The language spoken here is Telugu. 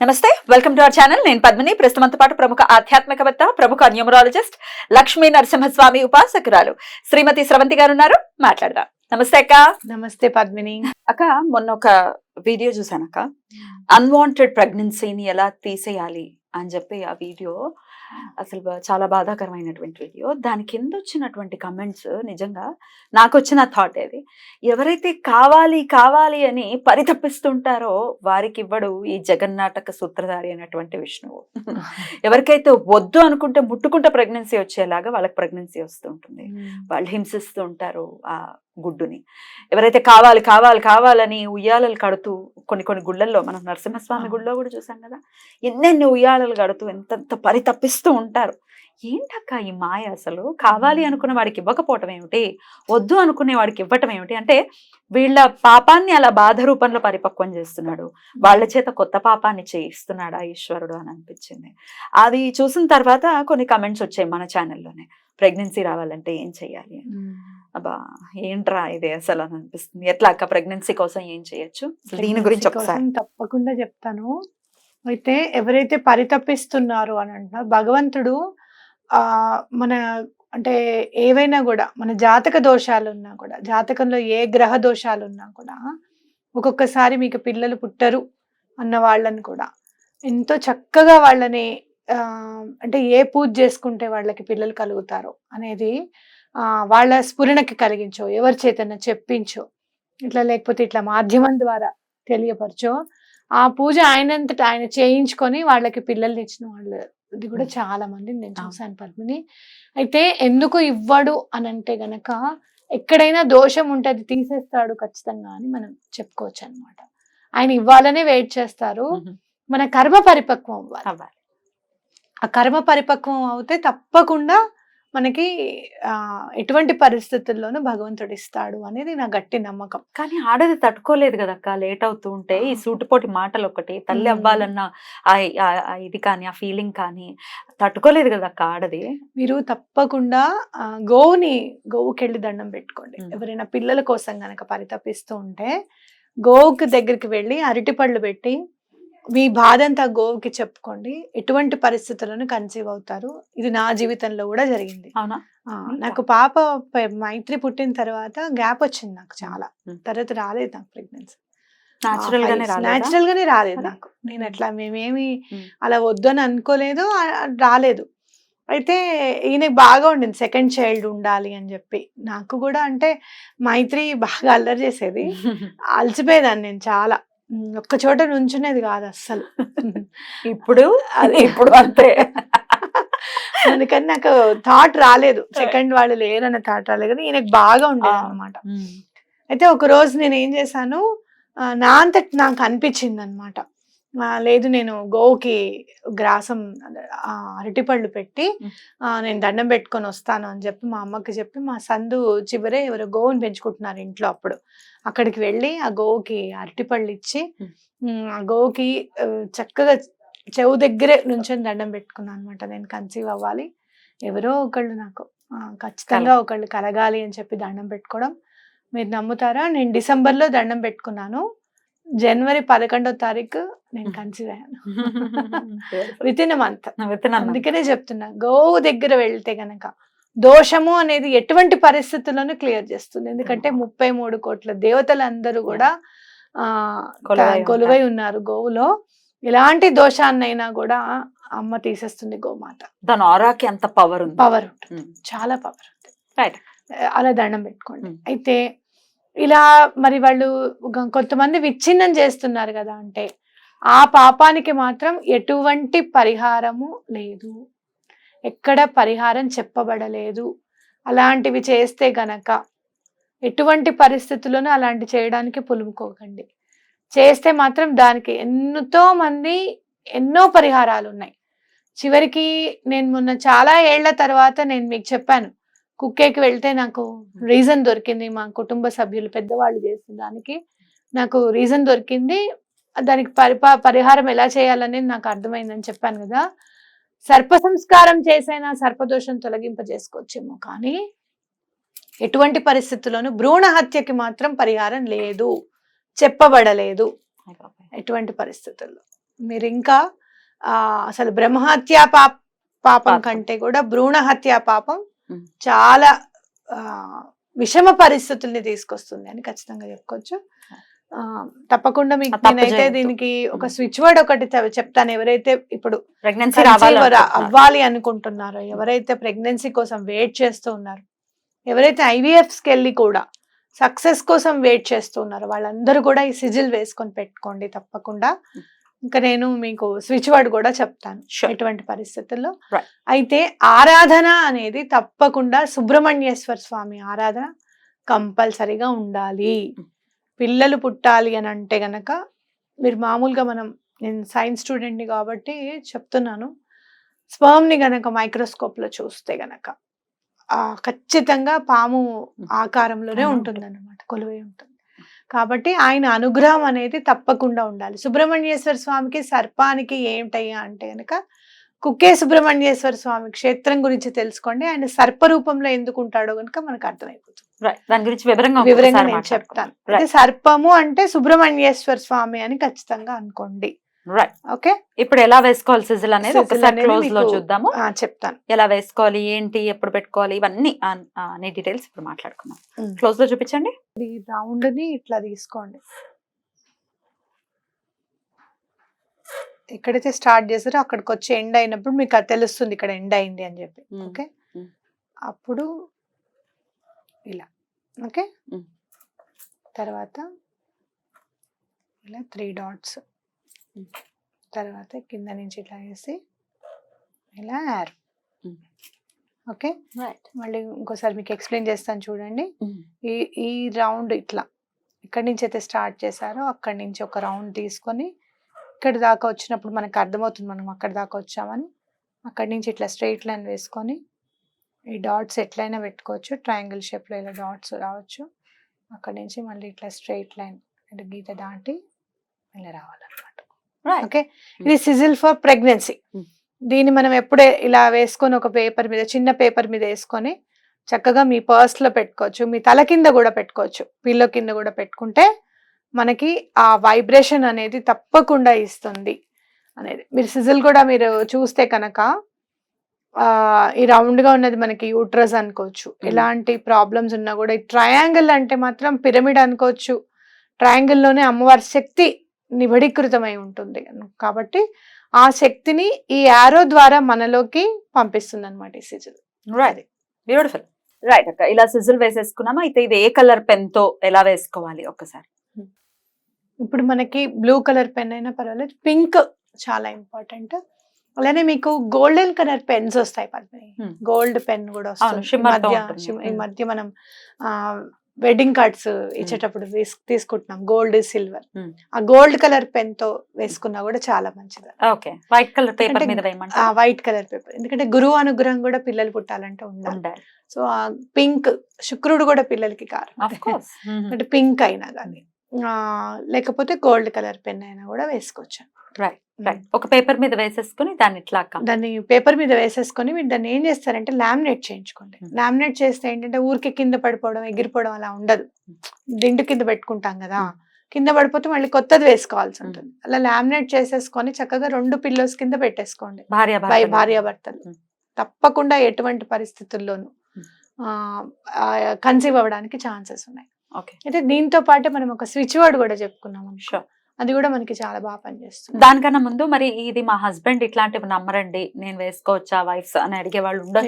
నమస్తే వెల్కమ్ టు అవర్ ఛానల్. నేను పద్మిని. ప్రస్తుతంతో పాటు ప్రముఖ ఆధ్యాత్మికవేత్త ప్రముఖ న్యూమరాలజిస్ట్ లక్ష్మీ నరసింహస్వామి ఉపాసకురాలు శ్రీమతి స్రవంతి గారు ఉన్నారు మాట్లాడదాం. నమస్తే అక్క. నమస్తే పద్మిని. అక్క మొన్న ఒక వీడియో చూసాను అక్క. అన్వాంటెడ్ ప్రెగ్నెన్సీని ఎలా తీసేయాలి? అని చెప్పి ఆ వీడియో అసలు చాలా బాధాకరమైనటువంటి వీడియో. దాని కింద వచ్చినటువంటి కమెంట్స్ నిజంగా నాకు వచ్చిన థాట్ ఏది? ఎవరైతే కావాలి కావాలి అని పరితపిస్తుంటారో వారికి ఇవ్వడు ఈ జగన్నాటక సూత్రధారి అయినటువంటి విష్ణువు. ఎవరికైతే వద్దు అనుకుంటే ముట్టుకుంటే ప్రెగ్నెన్సీ వచ్చేలాగా వాళ్ళకి ప్రెగ్నెన్సీ వస్తుంటుంది వాళ్ళు హింసిస్తూ ఉంటారు. ఆ గుడ్డుని. ఎవరైతే కావాలి కావాలి కావాలని ఉయ్యాలలు కడుతూ కొన్ని కొన్ని గుళ్ళల్లో మనం నరసింహస్వామి. గుళ్ళో కూడా చూసాం కదా ఎన్నెన్ని ఉయ్యాలలు కడుతూ ఎంతెంత పరితపిస్తూ ఉంటారు. ఏంటక్క ఈ మాయ అసలు? కావాలి అనుకున్న వాడికి ఇవ్వకపోవటం ఏమిటి? వద్దు అనుకునే వాడికి ఇవ్వటం ఏమిటి? అంటే వీళ్ళ పాపాన్ని అలా బాధ రూపంలో పరిపక్వం చేస్తున్నాడు. వాళ్ళ చేత కొత్త పాపాన్ని చేయిస్తున్నాడా ఈశ్వరుడు అని అనిపించింది. అది చూసిన తర్వాత కొన్ని కమెంట్స్ వచ్చాయి మన ఛానల్లోనే ప్రెగ్నెన్సీ రావాలంటే ఏం చెయ్యాలి అని. అబ్బా! ఏంట్రా ఇది అసలు అని అనిపిస్తుంది. ఎట్లా అక్క ప్రెగ్నెన్సీ కోసం ఏం చేయొచ్చు? దీని గురించి ఒకసారి. కోసం తప్పకుండా చెప్తాను. అయితే ఎవరైతే పరితపిస్తున్నారో అని అంటున్నారు భగవంతుడు ఆ మన అంటే ఏవైనా కూడా మన జాతక దోషాలు ఉన్నా కూడా జాతకంలో ఏ గ్రహ దోషాలు ఉన్నా కూడా ఒక్కొక్కసారి మీకు పిల్లలు పుట్టరు అన్న వాళ్ళని కూడా. ఎంతో చక్కగా వాళ్ళని ఆ, అంటే ఏ పూజ చేసుకుంటే వాళ్ళకి పిల్లలు కలుగుతారో అనేది వాళ్ళ స్ఫురణకి కలిగించో ఎవరి చేతన చెప్పించో ఇట్లా లేకపోతే ఇట్లా మాధ్యమం ద్వారా తెలియపరచో ఆ పూజ ఆయనంతట ఆయన చేయించుకొని వాళ్ళకి పిల్లల్ని ఇచ్చిన వాళ్ళు ఇది కూడా. చాలా మంది నేను. చూసాను పద్మిని అయితే ఎందుకు ఇవ్వడు అని అంటే గనక ఎక్కడైనా దోషం ఉంటే అది తీసేస్తాడు ఖచ్చితంగా అని మనం చెప్పుకోవచ్చు అన్నమాట ఆయన ఇవ్వాలనే వెయిట్ చేస్తారు. మన కర్మ పరిపక్వం అవ్వాలి ఆ కర్మ పరిపక్వం అవుతే తప్పకుండా మనకి ఎటువంటి పరిస్థితుల్లోనూ భగవంతుడు ఇస్తాడు అనేది నా గట్టి నమ్మకం కానీ ఆడది తట్టుకోలేదు కదక్క లేట్ అవుతూ ఉంటే ఈ సూటిపోటి మాటలు ఒకటి తల్లి. అవ్వాలన్న ఆ- ఇది కానీ ఆ ఫీలింగ్ కానీ తట్టుకోలేదు కదక్క ఆడది మీరు తప్పకుండా గోవుని గోవుకి వెళ్ళి దండం పెట్టుకోండి. ఎవరైనా పిల్లల కోసం గనక పరితపిస్తూ ఉంటే గోవుకి దగ్గరికి వెళ్ళి అరటిపళ్ళు పెట్టి మీ బాధ అంతా గోవుకి చెప్పుకోండి. ఎటువంటి పరిస్థితులను కన్సీవ్ అవుతారు? ఇది నా జీవితంలో కూడా జరిగింది. అవునా? నాకు పాప మైత్రి పుట్టిన తర్వాత గ్యాప్ వచ్చింది నాకు చాలా. తర్వాత రాలేదు నాకు ప్రెగ్నెన్సీ. నాచురల్ గానే రాలేదా? న్యాచురల్ గానే రాలేదు అరే. నాకు. నేను అట్లా మేమేమి మ్మ్. అలా వద్దని అనుకోలేదు ఆ- ఆ రాలేదు. అయితే ఈయనకి బాగా ఉండింది. సెకండ్ చైల్డ్ ఉండాలి అని చెప్పి. నాకు కూడా అంటే మైత్రి బాగా అల్లరి చేసేది. అలసిపోయేదాన్ని నేను చాలా. ఒక్క చోట నుంచునేది కాదు అస్సలు. ఇప్పుడు? అదే. ఇప్పుడు అంతే. అందుకని నాకు థాట్ రాలేదు. సెకండ్ వాళ్ళు లేరన్న థాట్ రాలేదు. కానీ ఈయనకి బాగా ఉండేది అనమాట. అయితే ఒక రోజు నేను ఏం చేశాను నా అంతట నాకు అనిపించింది అనమాట లేదు నేను గోవుకి గ్రాసం అరటిపళ్ళు పెట్టి నేను దండం పెట్టుకొని వస్తాను అని చెప్పి మా అమ్మకి చెప్పి మా సందు చివరే ఎవరో గోవుని పెంచుకుంటున్నారు ఇంట్లో అప్పుడు. అక్కడికి వెళ్ళి ఆ గోవుకి అరటిపళ్ళు ఇచ్చి ఆ గోవుకి చక్కగా చెవు దగ్గరే నుంచొని దండం పెట్టుకున్నాను అనమాట నేను కన్సీవ్ అవ్వాలి. ఎవరో ఒకళ్ళు నాకు ఖచ్చితంగా ఒకళ్ళు కలగాలి అని చెప్పి దండం పెట్టుకోవడం. మీరు నమ్ముతారా? నేను డిసెంబర్లో దండం పెట్టుకున్నాను. జనవరి పదకొండో తారీఖు నేను కన్సీవ్ అయ్యాను. Within month. అందుకనే చెప్తున్నా గోవు దగ్గర వెళ్తే గనక దోషము అనేది ఎటువంటి పరిస్థితుల్లోనూ క్లియర్ చేస్తుంది. ఎందుకంటే ముప్పై మూడు కోట్ల దేవతలందరూ కూడా ఆ కొలువై ఉన్నారు గోవులో. ఎలాంటి దోషాన్నైనా కూడా అమ్మ తీసేస్తుంది గోమాత. దాని ఆరాకి ఎంత పవర్ ఉంది? పవర్ ఉంటుంది. మ్మ్. చాలా పవర్ ఉంటుంది. Right. అలా దండం పెట్టుకోండి. మ్మ్. అయితే ఇలా మరి వాళ్ళు కొంతమంది విచ్ఛిన్నం చేస్తున్నారు కదా అంటే ఆ పాపానికి మాత్రం ఎటువంటి పరిహారము లేదు. ఎక్కడ పరిహారం చెప్పబడలేదు. అలాంటివి చేస్తే గనక ఎటువంటి పరిస్థితుల్లోనూ అలాంటి చేయడానికి పులుముకోకండి. చేస్తే మాత్రం దానికి ఎంతో మంది ఎన్నో పరిహారాలు ఉన్నాయి చివరికి నేను మొన్న చాలా ఏళ్ళ తర్వాత నేను మీకు చెప్పాను. కుక్కేకి వెళ్తే నాకు రీజన్ దొరికింది మా కుటుంబ సభ్యులు పెద్దవాళ్ళు చేసిన దానికి. నాకు రీజన్ దొరికింది దానికి పరిపా పరిహారం ఎలా చేయాలనేది నాకు అర్థమైందని చెప్పాను కదా సర్ప సంస్కారం చేసైనా సర్పదోషం తొలగింపజేసుకోవచ్చేమో కానీ ఎటువంటి పరిస్థితుల్లోనూ భ్రూణ హత్యకి మాత్రం పరిహారం లేదు చెప్పబడలేదు. ఎటువంటి పరిస్థితుల్లో మీరు ఇంకా ఆ, అసలు బ్రహ్మహత్యా పాప. కంటే కూడా భ్రూణ హత్యా పాపం. చాలా ఆ, విషమ పరిస్థితుల్ని తీసుకొస్తుంది అని ఖచ్చితంగా చెప్పుకోవచ్చు తప్పకుండా మీకు నేనైతే. దీనికి ఒక. స్విచ్ వర్డ్ ఒకటి చెప్- చెప్తాను ఎవరైతే ఇప్పుడు ప్రెగ్నెన్సీ. అవ్వాలి అనుకుంటున్నారో ఎవరైతే ప్రెగ్నెన్సీ కోసం వెయిట్ చేస్తూ ఉన్నారు ఎవరైతే ఐవీఎఫ్స్కి వెళ్ళి కూడా సక్సెస్ కోసం వెయిట్ చేస్తూ ఉన్నారో వాళ్ళందరూ కూడా ఈ సిజిల్ వేసుకొని పెట్టుకోండి తప్పకుండా ఇంకా నేను మీకు స్విచ్ వర్డ్ కూడా చెప్తాను. ఎటువంటి పరిస్థితుల్లో. అయితే ఆరాధన అనేది తప్పకుండా సుబ్రహ్మణ్యేశ్వర స్వామి ఆరాధన కంపల్సరిగా ఉండాలి. పిల్లలు పుట్టాలి అని అంటే గనక మీరు మామూలుగా మనం నేను సైన్స్ స్టూడెంట్ని కాబట్టి చెప్తున్నాను. స్పర్మ్ని గనక మైక్రోస్కోప్లో చూస్తే గనక ఆ ఖచ్చితంగా పాము ఆకారంలోనే అవును. ఉంటుంది అనమాట కొలువై ఉంటుంది. కాబట్టి ఆయన అనుగ్రహం అనేది తప్పకుండా ఉండాలి. సుబ్రహ్మణ్యేశ్వర స్వామికి సర్పానికి ఏమిటయ్యా అంటే గనక కుక్కే సుబ్రహ్మణ్యేశ్వర స్వామి క్షేత్రం గురించి తెలుసుకోండి. ఆయన సర్ప రూపంలో ఎందుకు ఉంటాడో గనుక మనకు అర్థమైపోతుంది. దాని గురించి వివరంగా వివరంగా నేను. చెప్తాను. అయితే సర్పము అంటే సుబ్రహ్మణ్యేశ్వర స్వామి అని ఖచ్చితంగా అనుకోండి. Right okay? ఇప్పుడు ఎలా వేసుకోవాలి సిజిల్ అనేది? ఒకసారి క్లోజ్లో చూద్దాము. చెప్తాను. ఎలా వేసుకోవాలి? ఏంటి? ఎప్పుడు పెట్టుకోవాలి? ఇవన్నీ అన్ని డీటెయిల్స్ ఇప్పుడు మాట్లాడుకుందాం. Mm. క్లోజ్లో చూపించండి. రౌండ్ని ఇట్లా తీసుకోండి. ఎక్కడైతే స్టార్ట్ చేసారో అక్కడికి వచ్చి ఎండ్ అయినప్పుడు మీకు అది తెలుస్తుంది ఇక్కడ ఎండ్ అయింది అని చెప్పి. ఓకే. అప్పుడు ఇలా ఓకే. తర్వాత ఇలా త్రీ డాట్స్. తర్వాత కింద నుంచి ఇట్లా వేసి ఇలా యార్. ఓకే మళ్ళీ ఇంకోసారి మీకు ఎక్స్ప్లెయిన్ చేస్తాను చూడండి ఈ ఈ రౌండ్ ఇట్లా ఇక్కడి నుంచి అయితే స్టార్ట్ చేశారో అక్కడి నుంచి ఒక రౌండ్ తీసుకొని ఇక్కడి దాకా వచ్చినప్పుడు మనకు అర్థమవుతుంది మనం అక్కడి దాకా వచ్చామని. అక్కడి నుంచి ఇట్లా స్ట్రైట్ లైన్ వేసుకొని ఈ డాట్స్ ఎట్లయినా పెట్టుకోవచ్చు. ట్రయాంగిల్ షేప్లో ఇలా డాట్స్ రావచ్చు. అక్కడి నుంచి మళ్ళీ ఇట్లా స్ట్రైట్ లైన్ అంటే గీత దాటి ఇలా రావాలన్నమాట. ఓకే? ఇది సిజిల్ ఫర్ ప్రెగ్నెన్సీ. Mm. దీన్ని మనం ఎప్పుడే ఇలా వేసుకొని ఒక పేపర్ మీద చిన్న పేపర్ మీద వేసుకొని చక్కగా మీ purse లో పెట్టుకోవచ్చు. మీ తల కింద కూడా పెట్టుకోవచ్చు. పిల్లో కింద కూడా పెట్టుకుంటే మనకి ఆ వైబ్రేషన్ అనేది తప్పకుండా ఇస్తుంది అనేది. మీరు సిజిల్ కూడా మీరు చూస్తే కనుక ఆ, ఈ round గా ఉన్నది మనకి యూట్రస్ అనుకోవచ్చు. ఎలాంటి ప్రాబ్లమ్స్ ఉన్నా కూడా ఈ ట్రయాంగిల్ అంటే మాత్రం పిరమిడ్ అనుకోవచ్చు. Triangle లోనే అమ్మవారి శక్తి నిబడీకృతమై ఉంటుంది. కాబట్టి ఆ శక్తిని ఈ యారో ద్వారా మనలోకి పంపిస్తుంది అనమాట ఈ సిజిల్ రైట్ బ్యూటిఫుల్ రైట్ అక్క. ఇలా సిజిల్ వేసేసుకున్నామా? అయితే ఇది ఏ కలర్ పెన్తో ఎలా వేసుకోవాలి ఒక్కసారి? ఇప్పుడు మనకి బ్లూ కలర్ పెన్ అయినా పర్వాలేదు పింక్ చాలా ఇంపార్టెంట్. అలానే మీకు గోల్డెన్ కలర్ పెన్స్ వస్తాయి పద్మిని. గోల్డ్ పెన్ కూడా వస్తుంది. ఈ మధ్య ఈ మనం వెడ్డింగ్ కార్డ్స్ ఇచ్చేటప్పుడు తీస్- తీసుకుంటున్నాం. Gold silver. ఆ గోల్డ్ కలర్ పెన్తో వేసుకున్నా కూడా చాలా మంచిది. ఓకే. వైట్ కలర్ పేపర్ మీద వైట్ కలర్ పేపర్. ఎందుకంటే గురువు అనుగ్రహం కూడా పిల్లలు పుట్టాలంటే ఉండాలి. సో ఆ పింక్ శుక్రుడు కూడా పిల్లలకి కారణం అంటే పింక్ అయినా కానీ. లేకపోతే గోల్డ్ కలర్ పెన్ అయినా కూడా వేసుకోవచ్చు. రైట్ రైట్ ఒక పేపర్ మీద వేసేసుకుని దాన్ని ఇట్లా దాన్ని పేపర్ మీద వేసేసుకొని మీరు దాన్ని ఏం చేస్తారంటే లామినేట్ చేయించుకోండి. లామినేట్ చేస్తే ఏంటంటే ఊరికి కింద పడిపోవడం ఎగిరిపోవడం అలా ఉండదు. దిండు కింద పెట్టుకుంటాం కదా. కింద పడిపోతే మళ్ళీ కొత్తది వేసుకోవాల్సి ఉంటుంది. అలా లామినేట్ చేసేసుకొని చక్కగా రెండు పిల్లోస్ కింద పెట్టేసుకోండి. భార్య. భార్యాభర్తలు. తప్పకుండా ఎటువంటి పరిస్థితుల్లోనూ. కన్సీవ్ అవ్వడానికి ఛాన్సెస్ ఉన్నాయి. ఓకే అయితే దీంతో పాటే మనం ఒక స్విచ్ వర్డ్ కూడా చెప్పుకున్నాం. Sure. అది కూడా మనకి చాలా బాగా పనిచేస్తుంది దానికన్నా ముందు మరి ఇది మా హస్బెండ్ ఇట్లాంటివి నమ్మరండి నేను వేసుకోవచ్చా వైఫ్స్ అని అడిగే వాళ్ళు ఉండొచ్చు